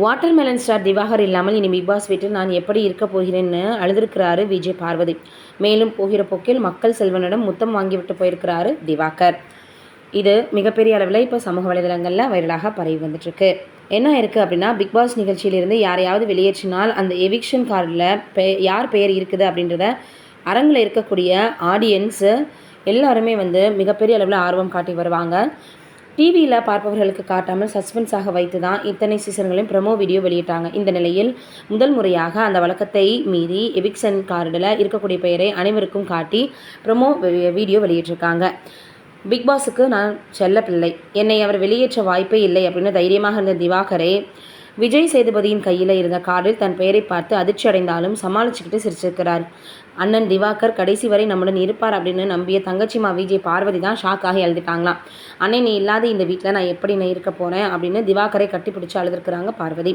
Watermelon star Diwakar இல்லாமல் இனி big pass வீட்டில் நான் எப்படி இருக்க போகிறேன்னு அழுதுருக்கிறாரு விஜய் பார்வதி. மேலும் போகிற போக்கில் மக்கள் செல்வனிடம் முத்தம் வாங்கிவிட்டு போயிருக்கிறாரு திவாகர். இது மிகப்பெரிய அளவில் இப்போ சமூக வலைதளங்களில் வைரலாக பரவி வந்துட்டுருக்கு. என்ன இருக்குது அப்படின்னா பிக் பாஸ் நிகழ்ச்சியிலிருந்து யாரையாவது வெளியேற்றினால் அந்த எவிக்ஷன் கார்டில் பெ யார் பெயர் இருக்குது அப்படின்றத அரங்கில் இருக்கக்கூடிய ஆடியன்ஸு எல்லாருமே வந்து மிகப்பெரிய அளவில் ஆர்வம் காட்டி வருவாங்க. டிவியில் பார்ப்பவர்களுக்கு காட்டாமல் சஸ்பென்ஸாக வைத்து தான் இத்தனை சீசன்களையும் ப்ரமோ வீடியோ வெளியிட்டாங்க. இந்த நிலையில் முதல் முறையாக அந்த வழக்கத்தை மீறி எவிக்சன் கார்டில் இருக்கக்கூடிய பெயரை அனைவருக்கும் காட்டி ப்ரமோ வீடியோ வெளியிட்டிருக்காங்க. பிக் பாஸுக்கு நான் செல்ல பிள்ளை என்னை அவர் வெளியேற்ற வாய்ப்பே இல்லை அப்படின்னு தைரியமாக இருந்த திவாகரே விஜய் சேதுபதியின் கையில் இருந்த கார்டில் தன் பெயரை பார்த்து அதிர்ச்சி அடைந்தாலும் சமாளிச்சுக்கிட்டு சிரிச்சிருக்கிறார். அண்ணன் திவாகர் கடைசி வரை நம்முடன் இருப்பார் அப்படின்னு நம்பிய தங்கச்சிமா விஜய் பார்வதி தான் ஷாக்காகி எழுதிட்டாங்களாம் அண்ணே நீ இல்லாத இந்த வீட்டில் நான் எப்படி நான் இருக்க போகிறேன் அப்படின்னு திவாகரை கட்டிப்பிடிச்சு அழுதுருக்குறாங்க பார்வதி.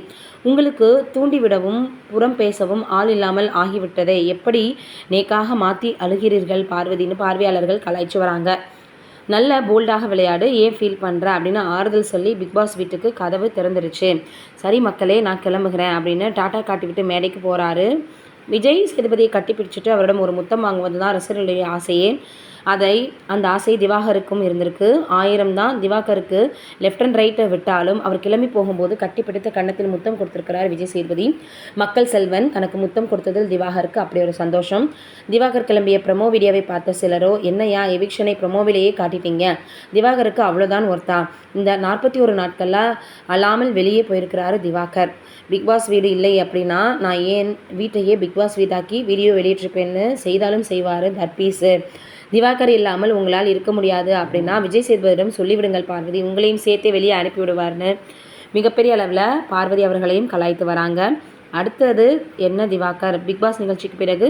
உங்களுக்கு தூண்டிவிடவும் புறம் பேசவும் ஆள் இல்லாமல் ஆகிவிட்டதை. எப்படி நேக்காக மாற்றி அழுகிறீர்கள்? பார்வதின்னு பார்வையாளர்கள் கலாய்ச்சி வராங்க. நல்ல போல்டாக விளையாடு ஏன் ஃபீல் பண்ணுற அப்படின்னு ஆறுதல் சொல்லி பிக் பாஸ் வீட்டுக்கு கதவு திறந்துருச்சு. சரி மக்களே நான் கிளம்புகிறேன் அப்படின்னு டாட்டா காட்டிவிட்டு மேடைக்கு போகிறாரு விஜய் சேதுபதியை கட்டி பிடிச்சிட்டு அவரிடம் ஒரு முத்தம் வாங்குவது தான் ரசிகர்களுடைய ஆசையே. அதை அந்த ஆசை திவாகருக்கும் இருந்திருக்கு. ஆயிரம் தான் திவாகருக்கு லெஃப்ட் அண்ட் ரைட்டை விட்டாலும் அவர் கிளம்பி போகும்போது கட்டிப்பிடித்த கன்னத்தில் முத்தம் கொடுத்திருக்கிறார் விஜய் சேதுபதி. மக்கள் செல்வன் தனக்கு முத்தம் கொடுத்ததில் திவாகருக்கு அப்படி ஒரு சந்தோஷம். திவாகர் கிளம்பிய ப்ரமோ வீடியோவை பார்த்த சிலரோ என்னையா எவிக்ஷனை ப்ரமோவிலேயே காட்டிட்டீங்க. திவாகருக்கு அவ்வளோதான் ஒர்த்தா இந்த நாற்பத்தி ஒரு நாட்களாக அல்லாமல் வெளியே போயிருக்கிறாரு திவாகர். பிக் பாஸ் வீடு இல்லை அப்படின்னா நான் ஏன் வீட்டையே பிக் பாஸ் வீடாக்கி வீடியோ வெளியிட்டிருப்பேன்னு செய்தாலும் செய்வார் தர்பீஸு திவாகர் இல்லாமல் உங்களால் இருக்க முடியாது அப்படின்னா விஜய் சேதுபதியிடம் சொல்லிவிடுங்கள் பார்வதி. உங்களையும் சேர்த்தே வெளியே அனுப்பிவிடுவார்னு. மிகப்பெரிய அளவில் பார்வதி அவர்களையும் கலாய்த்து வராங்க. அடுத்தது என்ன திவாகர்? பிக்பாஸ் நிகழ்ச்சிக்கு பிறகு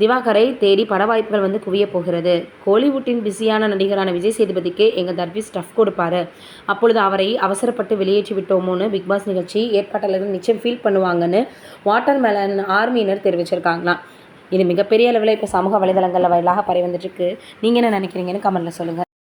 திவாகரை தேடி பட வாய்ப்புகள் வந்து குவிய போகிறது. கோலிவுட்டின் பிஸியான நடிகரான விஜய் சேதுபதிக்கு எங்கள் தர்பி ஸ்டஃப் கொடுப்பாரு. அப்பொழுது அவரை அவசரப்பட்டு வெளியேற்றி விட்டோமோன்னு பிக்பாஸ் நிகழ்ச்சி ஏற்பாட்டாளர்கள் நிச்சயம் ஃபீல் பண்ணுவாங்கன்னு வாட்டர் மெலன் ஆர்மியினர் தெரிவிச்சிருக்காங்களாம். இது மிகப்பெரிய அளவில் இப்போ சமூக வலைதளங்களில் வாயிலாக பரவி வந்துட்டுருக்கு நீங்கள் என்ன நினைக்கிறீங்கன்னு கமெண்ட்டில் சொல்லுங்கள்